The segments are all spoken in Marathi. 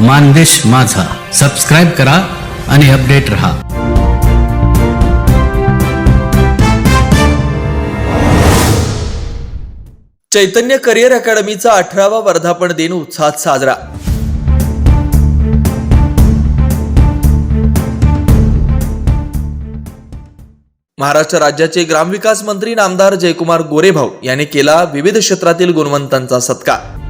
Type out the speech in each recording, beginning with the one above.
मानदेश माझा. सबस्क्राईब करा आणि अपडेट रहा. चैतन्य करिअर अकॅडमीचा अठरावा वर्धापन दिन उत्साहात साजरा. महाराष्ट्र राज्याचे ग्रामविकास मंत्री नामदार जयकुमार गोरेभाऊ यांनी केला विविध क्षेत्रातील गुणवंतांचा सत्कार.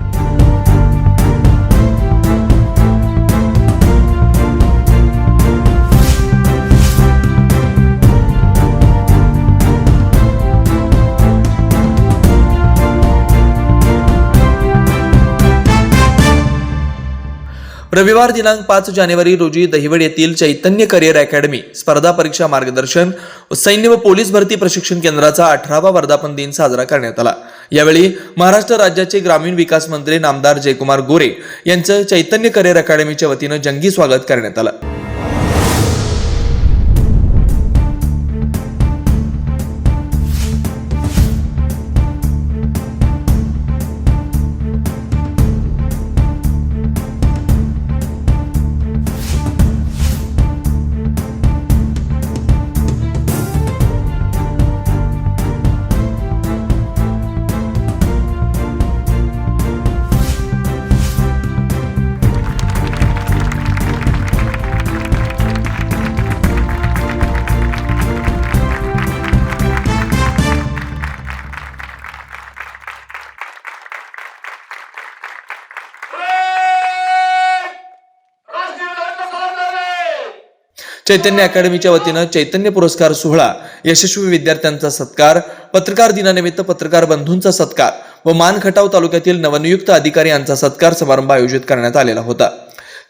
रविवार दिनांक पाच जानेवारी रोजी दहिवड येथील चैतन्य करिअर अकॅडमी स्पर्धा परीक्षा मार्गदर्शन सैन्य व पोलीस भरती प्रशिक्षण केंद्राचा अठरावा वर्धापन दिन साजरा करण्यात आला. यावेळी महाराष्ट्र राज्याचे ग्रामीण विकास मंत्री नामदार जयकुमार गोरे यांचं चैतन्य करिअर अकॅडमीच्या वतीनं जंगी स्वागत करण्यात आलं. चैतन्य अकॅडमीच्या वतीनं चैतन्य पुरस्कार सोहळा यशस्वी विद्यार्थ्यांचा सत्कार पत्रकार दिनानिमित्त पत्रकार बंधूंचा सत्कार व मानखटाव तालुक्यातील नवनियुक्त अधिकारी यांचा सत्कार समारंभ आयोजित करण्यात आलेला होता.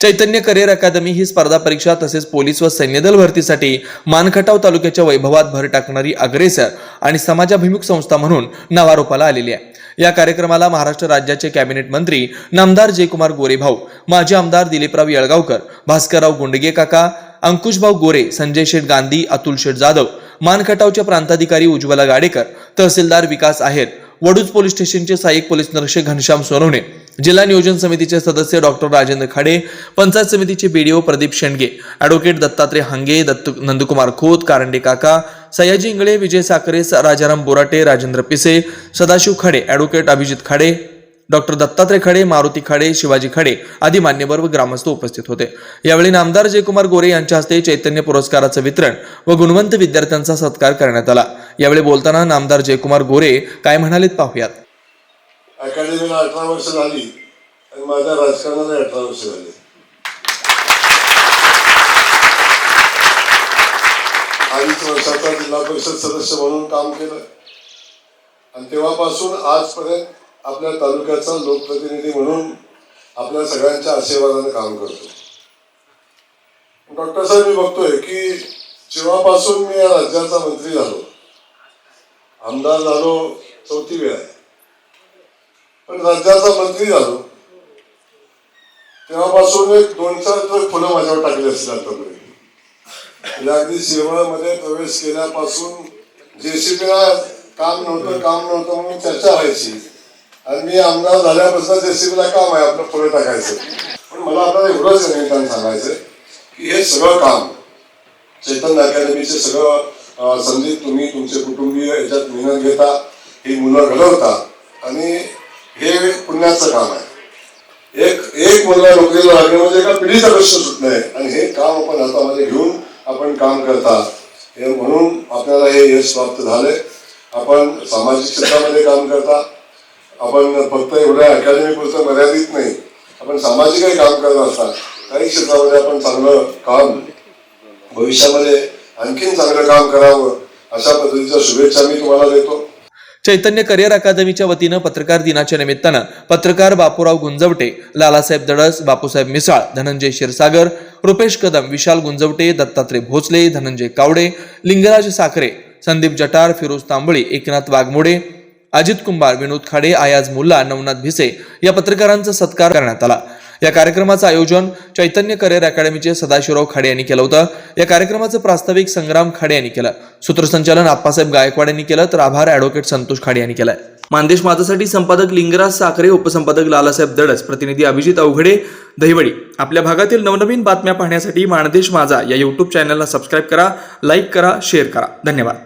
चैतन्य करिअर अकादमी ही स्पर्धा परीक्षा तसेच पोलीस व सैन्यदल भरतीसाठी मानखटाव तालुक्याच्या वैभवात भर टाकणारी अग्रेसर आणि समाजाभिमुख संस्था म्हणून नवारोपाला आलेली आहे. या कार्यक्रमाला महाराष्ट्र राज्याचे कॅबिनेट मंत्री नामदार जयकुमार गोरेभाऊ माजी आमदार दिलीपराव येळगावकर भास्करराव गुंडगे काका अंकुशभाऊ गोरे संजय शेठ गांधी अतुल शेठ जाधव मानखटावच्या प्रांताधिकारी उज्ज्वला गाडेकर तहसीलदार विकास आहेर वडूज पोलीस स्टेशनचे सहाय्यक पोलीस निरीक्षक घनश्याम सोनवणे जिल्हा नियोजन समितीचे सदस्य डॉक्टर राजेंद्र खाडे पंचायत समितीचे बीडीओ प्रदीप शेंडगे ॲडव्होकेट दत्तात्रय हांगे दत्त नंदकुमार खोत कारंडे काका सयाजी इंगळे विजय साखरे राजाराम बोराटे राजेंद्र पिसे सदाशिव खाडे ॲडव्होकेट अभिजित खाडे डॉक्टर दत्तात्रय खडे मारुती खडे शिवाजी खडे आदी मान्यवर व ग्रामस्थ उपस्थित होते. यावेळी नामदार जयकुमार गोरे यांच्या हस्ते चैतन्य पुरस्काराचं वितरण व गुणवंत विद्यार्थ्यांचा सत्कार करण्यात आला. यावेळी बोलताना नामदार जयकुमार गोरे काय म्हणालेत पाहूयात. अकॅडमीला अठरा वर्ष झाली आणि माझ्या राजकारणाला अठरा वर्ष झाली. अडीच वर्षाचा जिल्हा परिषद सदस्य म्हणून काम केलं. आणि तेव्हापासून आजपर्यंत आपल्या तालुक्याचा लोकप्रतिनिधी म्हणून आपल्या सगळ्यांच्या आशीर्वादाने काम करतो. डॉक्टर साहेब मी बघतोय की जेव्हापासून मी या राज्याचा मंत्री झालो आमदार झालो चौथी वेळ आहे. पण राज्याचा मंत्री झालो तेव्हापासून एक दोन चार तर फुलं माझ्यावर टाकली असतील आतापर्यंत. म्हणजे अगदी शिरवळमध्ये प्रवेश केल्यापासून जेसीबीला काम नव्हतं काम नव्हतं म्हणून चर्चा व्हायची. आणि मी आमदार झाल्यापासून जेसीबीला काम आहे आपलं पुढे टाकायचं. पण मला आता एवढंच निमित्तानं सांगायचं की हे सगळं काम चैतन्य अकॅडमीचे सगळं अं, संदीप तुम्ही तुमचे कुटुंबीय याच्यात मेहनत घेता ही मुलं घडवता आणि हे पुण्याचं काम आहे. एक एक मुलगा नोकरीला लागणं म्हणजे एका पिढीचा प्रश्न सुटणं आहे आणि हे काम आपण हातामध्ये घेऊन आपण काम करता. हे म्हणून आपल्याला हे यश प्राप्त झालंय. आपण सामाजिक क्षेत्रामध्ये काम करता. आपण फक्त एवढ्या अकॅडमीपुरत मर्यादित नाही. आपण सामाजिकही काम करत असतात. काही क्षेत्रामध्ये आपण चांगलं काम भविष्यामध्ये आणखीन चांगलं काम करावं अशा पद्धतीच्या शुभेच्छा मी तुम्हाला देतो. चैतन्य करिअर अकादमीच्या वतीनं पत्रकार दिनाच्या निमित्तानं पत्रकार बापूराव गुंजवटे लालासाहेब दडस बापूसाहेब मिसाळ धनंजय क्षीरसागर रुपेश कदम विशाल गुंजवटे दत्तात्रय भोसले धनंजय कावडे लिंगराज साखरे संदीप जटार फिरोज तांबळी एकनाथ वाघमोडे अजित कुंभार विनोद खाडे आयाज मुल्ला नवनाथ भिसे या पत्रकारांचा सत्कार करण्यात आला. या कार्यक्रमाचं आयोजन चैतन्य करिअर अकॅडमीचे सदाशिवराव खाडे यांनी केलं होतं. या कार्यक्रमाचं प्रास्ताविक संग्राम खाडे यांनी केलं. सूत्रसंचालन आप्पासाहेब गायकवाड यांनी केलं. तर आभार ॲडव्होकेट संतोष खाडे यांनी केलं मानदेश माझासाठी संपादक लिंगराज साखरे उपसंपादक लालासाहेब दडस प्रतिनिधी अभिजित अवघडे दहिवडी. आपल्या भागातील नवनवीन बातम्या पाहण्यासाठी मानदेश माझा या यूट्यूब चॅनलला सबस्क्राईब करा लाईक करा शेअर करा. धन्यवाद.